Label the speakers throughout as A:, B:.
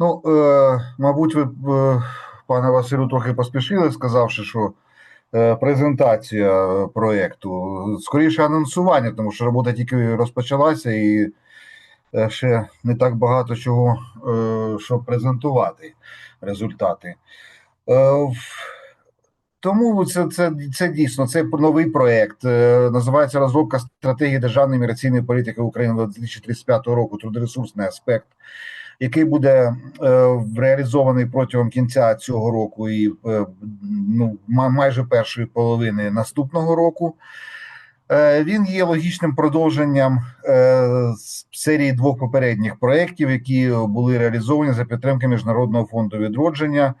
A: Ну, е, мабуть, ви, е, пане Василю, трохи поспішили, сказавши, що е, презентація проєкту, скоріше анонсування, тому що робота тільки розпочалася і е, ще не так багато чого, щоб презентувати результати. Тому це, це, це дійсно це новий проєкт. е, Називається розробка стратегії державної міграційної політики України до 2035 року. Трудоресурсний аспект, який буде е, реалізований протягом кінця цього року і е, ну, майже першої половини наступного року. Він є логічним продовженням серії двох попередніх проєктів, які були реалізовані за підтримки Міжнародного фонду відродження.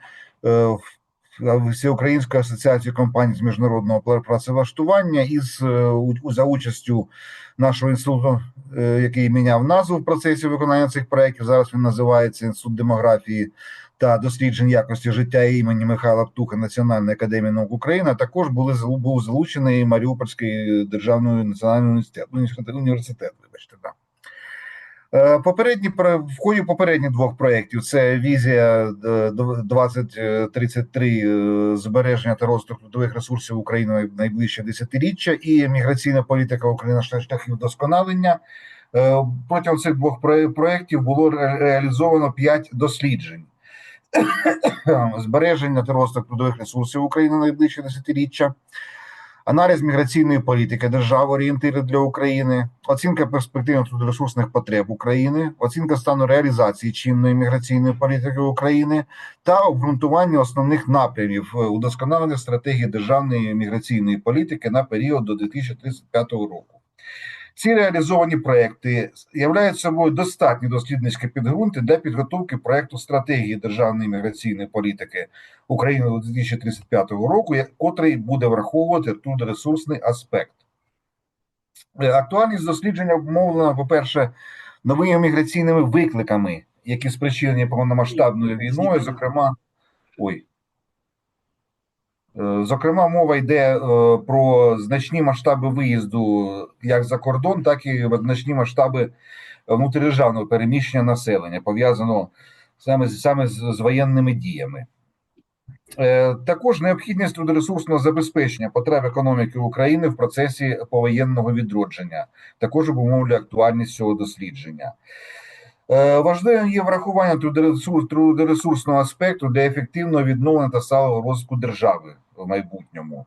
A: Всеукраїнської асоціації компаній з міжнародного працевлаштування із е, за участю нашого інституту, е, який міняв назву в процесі виконання цих проєктів. Зараз він називається Інститут демографії та досліджень якості життя імені Михайла Птуха Національної академії наук України. Також були був залучений Маріупольський державний національний університет вибачте, да. Е, Попередні в ході попередніх двох проєктів це візія е, дв- 2033 е, збереження та розвиток трудових ресурсів України на найближче десятиріччя і міграційна політика України шляхів вдосконалення. Е, Протягом цих двох проєктів було реалізовано п'ять досліджень. Збереження та розвиток трудових ресурсів України на найближче десятиріччя, аналіз міграційної політики держави, орієнтири для України, оцінка перспективних трудоресурсних потреб України, оцінка стану реалізації чинної міграційної політики України та обґрунтування основних напрямів е, удосконалення стратегії державної міграційної політики на період до 2035 року. Ці реалізовані проекти являють собою достатні дослідницькі підґрунти для підготовки проекту стратегії державної міграційної політики України до 2035 року, котрий буде враховувати трудоресурсний аспект. Е, Актуальність дослідження обумовлена, по-перше, новими міграційними викликами, які спричинені повномасштабною війною, зокрема, ой. Е, Зокрема, мова йде е, про значні масштаби виїзду як за кордон, так і значні масштаби внутрідержавного переміщення населення, пов'язаного саме, саме з, воєнними діями. Е, Також необхідність трудоресурсного забезпечення потреб економіки України в процесі повоєнного відродження також обумовлює актуальність цього дослідження. Важливим є врахування трудоресур- трудоресурсного аспекту для ефективного відновлення та сталого розвитку держави в майбутньому.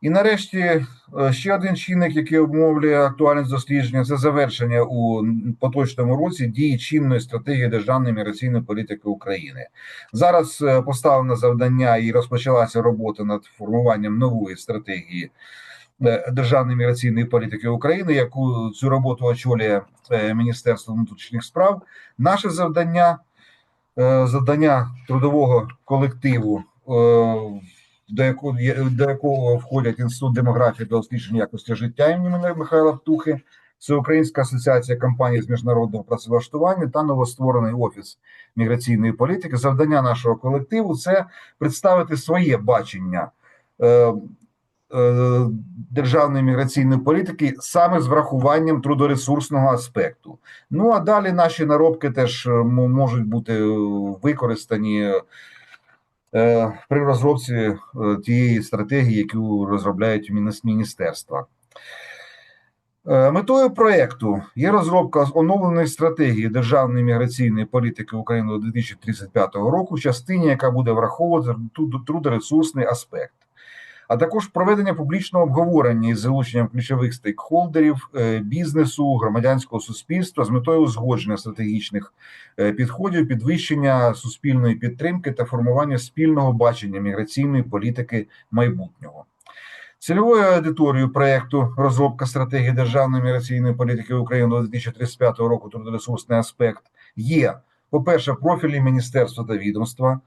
A: І нарешті е, ще один чинник, який обумовлює актуальність дослідження, це завершення у поточному році дії чинної стратегії державної міграційної політики України. Зараз е, поставлено завдання і розпочалася робота над формуванням нової стратегії е, державної міграційної політики України, яку цю роботу очолює Міністерство внутрішніх справ. Наше завдання, завдання трудового колективу, до якого, до якого входять Інститут демографії та дослідження якості життя імені Михайла Птухи, Всеукраїнська асоціація компаній з міжнародного працевлаштування та новостворений офіс міграційної політики. Завдання нашого колективу це представити своє бачення е, е, державної міграційної політики саме з врахуванням трудоресурсного аспекту. Ну а далі наші наробки теж можуть бути використані при розробці е, тієї стратегії, яку розробляють мініс- міністерства. Е, Метою проєкту є розробка оновленої стратегії державної міграційної політики України до 2035 року, частині, яка буде враховувати труд- трудоресурсний аспект, а також проведення публічного обговорення із залученням ключових стейкхолдерів, е, бізнесу, громадянського суспільства з метою узгодження стратегічних е, підходів, підвищення суспільної підтримки та формування спільного бачення міграційної політики майбутнього. Цільовою аудиторією проекту розробка стратегії державної міграційної політики України до 2035 року трудоресурсний аспект є, по-перше, профілі міністерства та відомства,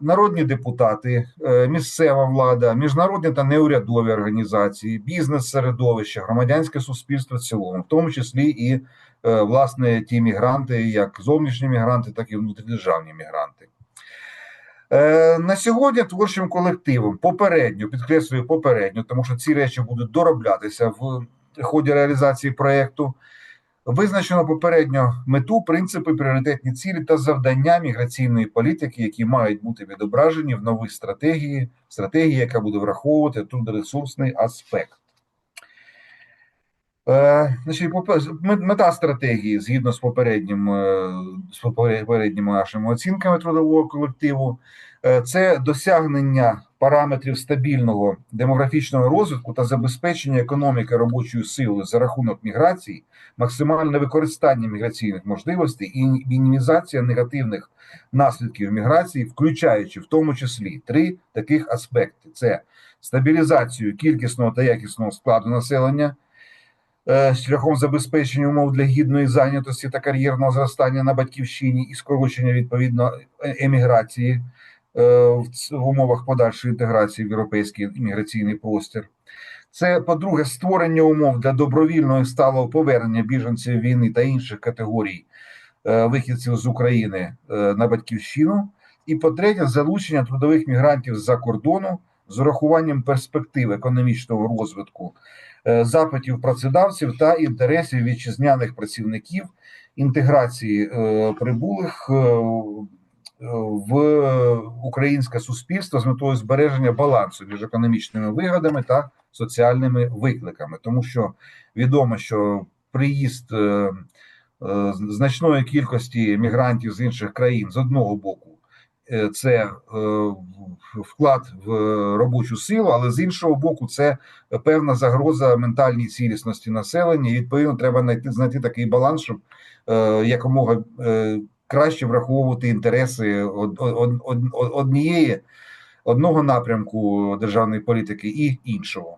A: народні депутати, е, місцева влада, міжнародні та неурядові організації, бізнес-середовище, громадянське суспільство в цілому, в тому числі і е, власне ті мігранти, як зовнішні мігранти, так і внутрідержавні мігранти. Е, На сьогодні творчим колективом попередньо, підкреслюю попередньо, тому що ці речі будуть дороблятися в ході реалізації проєкту. Визначено попередньо мету, принципи, пріоритетні цілі та завдання міграційної політики, які мають бути відображені в новій стратегії, стратегії, яка буде враховувати трудоресурсний аспект. Е, значить, мета стратегії згідно з попереднім е, з попередніми нашими оцінками трудового колективу, е, це досягнення параметрів стабільного демографічного розвитку та забезпечення економіки робочою силою за рахунок міграції, максимальне використання міграційних можливостей і мінімізація негативних наслідків міграції, включаючи в тому числі три таких аспекти: це стабілізацію кількісного та якісного складу населення. е, Шляхом забезпечення умов для гідної зайнятості та кар'єрного зростання на батьківщині і скорочення відповідно е- еміграції в умовах подальшої інтеграції в європейський імміграційний простір. Це, по-друге, створення умов для добровільного і сталого повернення біженців війни та інших категорій е, вихідців з України е, на батьківщину. І по-третє, залучення трудових мігрантів з-за кордону з урахуванням перспектив економічного розвитку, е, запитів працедавців та інтересів вітчизняних працівників, інтеграції е, прибулих е, в українське суспільство з метою збереження балансу між економічними вигодами та соціальними викликами, тому що відомо, що приїзд е, е, значної кількості мігрантів з інших країн з одного боку. е, Це е, вклад в робочу силу, але з іншого боку, це певна загроза ментальній цілісності населення. І відповідно треба знайти знайти такий баланс, щоб е, якомога е, краще враховувати інтереси од, од, од, од- однієї одного напрямку державної політики і іншого.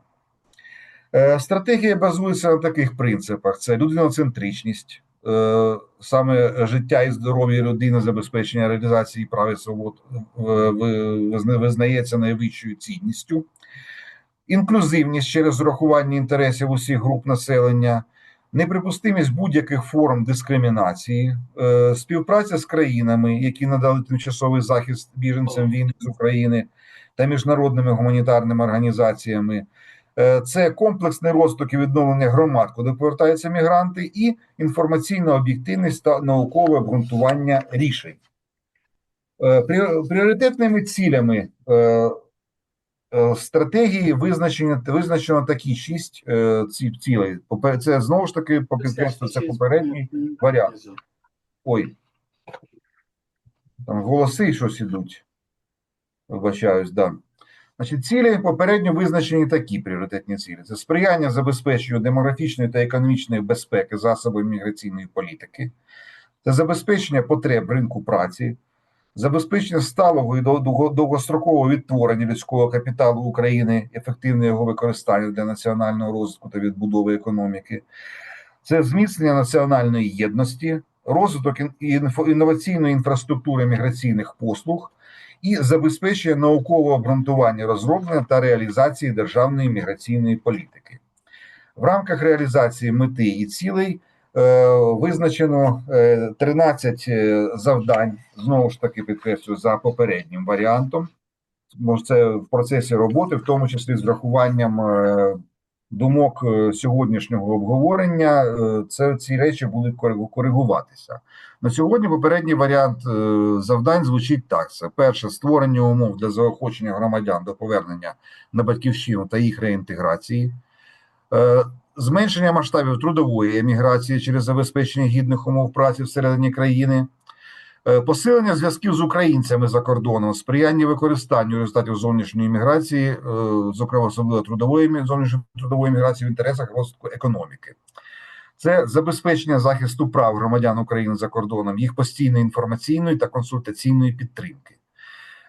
A: Е, Стратегія базується на таких принципах: це людиноцентричність, е, саме життя і здоров'я людини, забезпечення реалізації прав і свобод е, ви- визна- визнається найвищою цінністю, інклюзивність через урахування інтересів усіх груп населення, неприпустимість будь-яких форм дискримінації, е, співпраця з країнами, які надали тимчасовий захист біженцям війни з України та міжнародними гуманітарними організаціями. Е, Це комплексний розвиток і відновлення громад, куди повертаються мігранти, і інформаційна об'єктивність та наукове обґрунтування рішень. Е, Пріоритетними цілями е, е, стратегії визначено, визначено такі шість е, ці цілей. Це знову ж таки по підкреслю, це попередній варіант. Ой. Там голоси щось ідуть. Вибачаюсь, да. Значить, цілі попередньо визначені такі пріоритетні цілі: це сприяння забезпеченню демографічної та економічної безпеки засобами міграційної політики, це забезпечення потреб ринку праці, забезпечення сталого і довгострокового відтворення людського капіталу України, ефективне його використання для національного розвитку та відбудови економіки, це зміцнення національної єдності, розвиток інноваційної інфраструктури міграційних послуг і забезпечення наукового обґрунтування розроблення та реалізації державної міграційної політики. В рамках реалізації мети і цілей визначено е, 13 е, завдань, знову ж таки підкреслюю, за попереднім варіантом. Це в процесі роботи, в тому числі з врахуванням е, думок е, сьогоднішнього обговорення, е, це ці речі будуть коригуватися. На сьогодні попередній варіант е, завдань звучить так: це перше створення умов для заохочення громадян до повернення на батьківщину та їх реінтеграції, Е, зменшення масштабів трудової еміграції через забезпечення гідних умов праці всередині країни. Е, Посилення зв'язків з українцями за кордоном, сприяння використанню результатів зовнішньої міграції, е, зокрема особливо трудової зовнішньої трудової міграції в інтересах розвитку економіки. Це забезпечення захисту прав громадян України за кордоном, їх постійної інформаційної та консультаційної підтримки,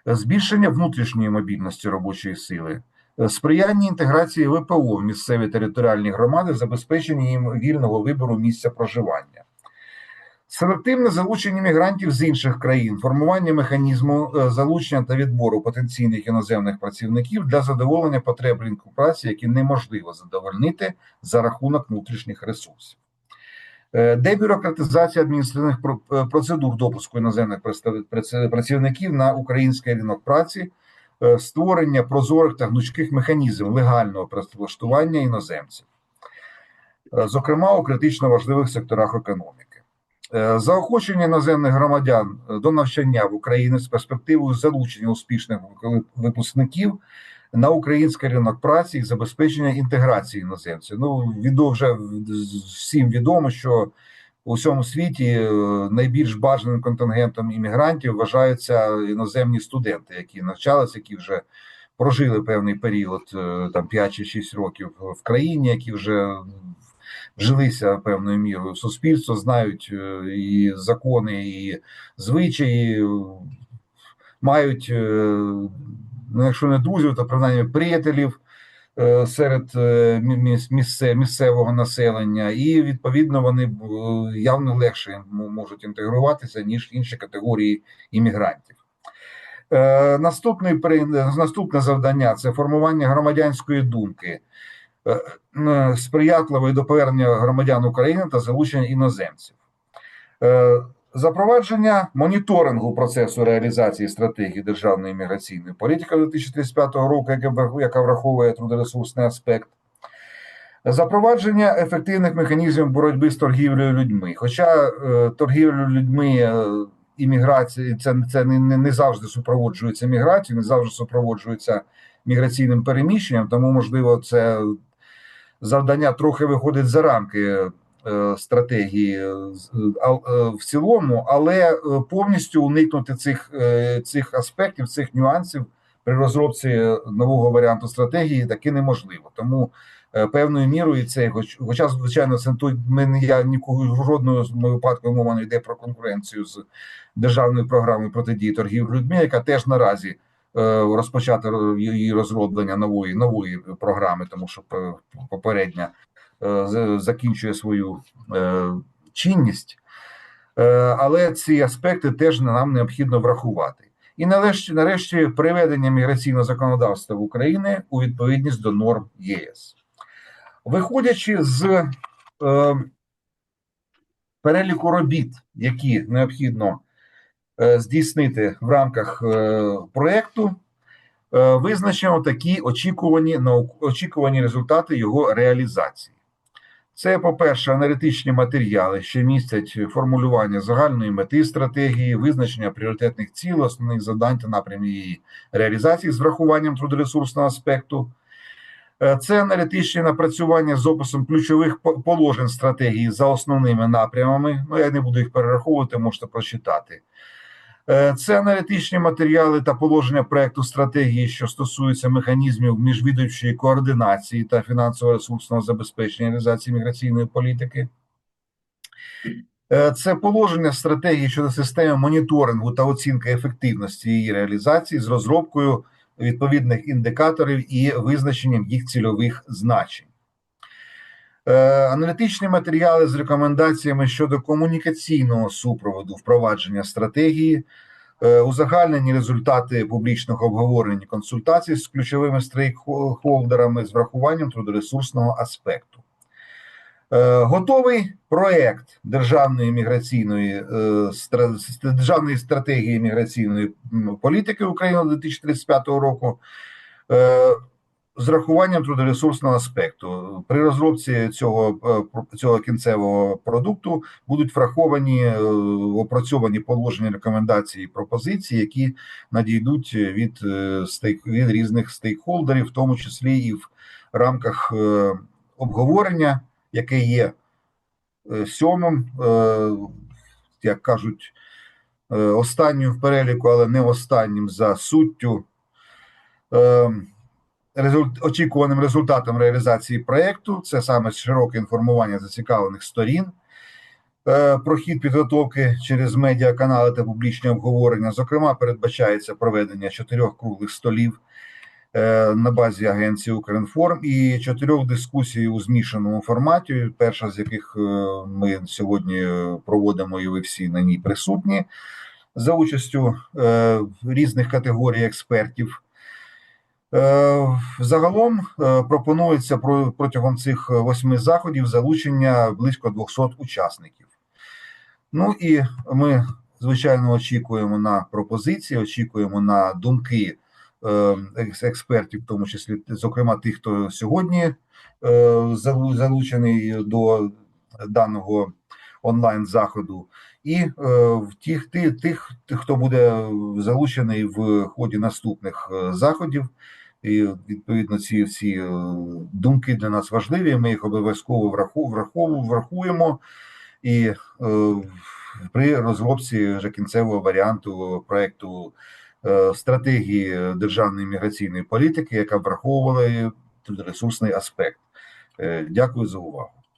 A: Е, збільшення внутрішньої мобільності робочої сили, сприяння інтеграції ВПО в місцеві територіальні громади, забезпечення їм вільного вибору місця проживання. Селективне залучення мігрантів з інших країн, формування механізму е, залучення та відбору потенційних іноземних працівників для задоволення потреб ринку праці, які неможливо задовольнити за рахунок внутрішніх ресурсів. Е, Дебюрократизація адміністративних про- е, процедур допуску іноземних працівників на український ринок праці, е, створення прозорих та гнучких механізмів легального працевлаштування іноземців. е, зокрема у критично важливих секторах економіки. Е, Заохочення іноземних громадян е, до навчання в Україні з перспективою залучення успішних ви- випускників на український ринок праці і забезпечення інтеграції іноземців. Ну, відомо вже всім відомо, що у всьому світі е, найбільш бажаним контингентом іммігрантів вважаються іноземні студенти, які навчалися, які вже прожили певний період, е, там 5 чи 6 років в країні, які вже вжилися певною мірою в суспільство, знають е, і закони, і звичаї, мають, ну, якщо не друзів, то принаймні приятелів серед е, міс- місце, місцевого населення, і відповідно вони е, явно легше можуть інтегруватися, ніж інші категорії іммігрантів. Е, Наступний наступне завдання це формування громадянської думки, е, е, сприятливої до повернення громадян України та залучення іноземців. Запровадження моніторингу процесу реалізації стратегії державної міграційної політики 2035 року, яка врах- яка враховує трудоресурсний аспект. Запровадження ефективних механізмів боротьби з торгівлею людьми. Хоча е, торгівлю людьми е, і міграції це, це не, не, завжди супроводжується міграцією, не завжди супроводжується міграційним переміщенням, тому, можливо, це завдання трохи виходить за рамки стратегії е, з- а- е, в цілому, але е, повністю уникнути цих, е, цих аспектів, цих нюансів при розробці нового варіанту стратегії таки неможливо. Тому е, певною мірою це, хоч, хоча, звичайно, ми я нікого жодного випадку мова не йде про конкуренцію з державною програмою протидії торгівлі людьми, яка теж наразі е, розпочати її розроблення нової нової програми, тому що е, попередня е, закінчує свою е, чинність. Е, Але ці аспекти теж нам необхідно врахувати. І нарешті, нарешті, приведення міграційного законодавства в Україні у відповідність до норм ЄС. Виходячи з е, переліку робіт, які необхідно е, здійснити в рамках е, проєкту, е, визначено такі очікувані, очікувані результати його реалізації. Це, по-перше, аналітичні матеріали, що містять формулювання загальної мети стратегії, визначення пріоритетних цілей, основних завдань та напрямів її реалізації з врахуванням трудоресурсного аспекту. Е, Це аналітичні напрацювання з описом ключових положень стратегії за основними напрямами. Ну, я не буду їх перераховувати, можете прочитати. Е, Це аналітичні матеріали та положення проекту стратегії, що стосуються механізмів міжвідомчої координації та фінансово-ресурсного забезпечення реалізації міграційної політики. Е, Це положення стратегії щодо системи моніторингу та оцінки ефективності її реалізації з розробкою відповідних індикаторів і визначенням їх цільових значень. Е, Аналітичні матеріали з рекомендаціями щодо комунікаційного супроводу впровадження стратегії, е, узагальнені результати публічних обговорень і консультацій з ключовими стейкхолдерами з врахуванням трудоресурсного аспекту. Е, Готовий проект державної міграційної державної стратегії міграційної політики України до 2035 року з рахуванням трудоресурсного аспекту. При розробці цього, е, цього кінцевого продукту будуть враховані е, опрацьовані положення рекомендації і пропозиції, які надійдуть від, е, стейк, від різних стейкхолдерів, в тому числі і в рамках обговорення, яке є сьомим, як кажуть, останнім в переліку, але не останнім за суттю. Очікуваним результатом реалізації проєкту це саме широке інформування зацікавлених сторін, е, про хід підготовки через медіаканали та публічні обговорення. Зокрема, передбачається проведення чотирьох круглих столів е, на базі агенції Укрінформ і чотирьох дискусій у змішаному форматі. Перша з яких е, ми сьогодні проводимо, і ви всі на ній присутні за участю різних категорій експертів. Е, Загалом е, пропонується про- протягом цих восьми заходів залучення близько 200 учасників. Ну і ми, звичайно, очікуємо на пропозиції, очікуємо на думки е, експертів, в тому числі, зокрема, тих, хто сьогодні е, залучений до даного онлайн заходу, і е, тих, ти- тих, тих, хто буде залучений в ході наступних е, заходів. І відповідно ці всі е, думки для нас важливі. Ми їх обов'язково враху- врахуємо і е, при розробці вже кінцевого варіанту проекту е, стратегії державної міграційної політики, яка враховувала ресурсний аспект. Дякую за увагу.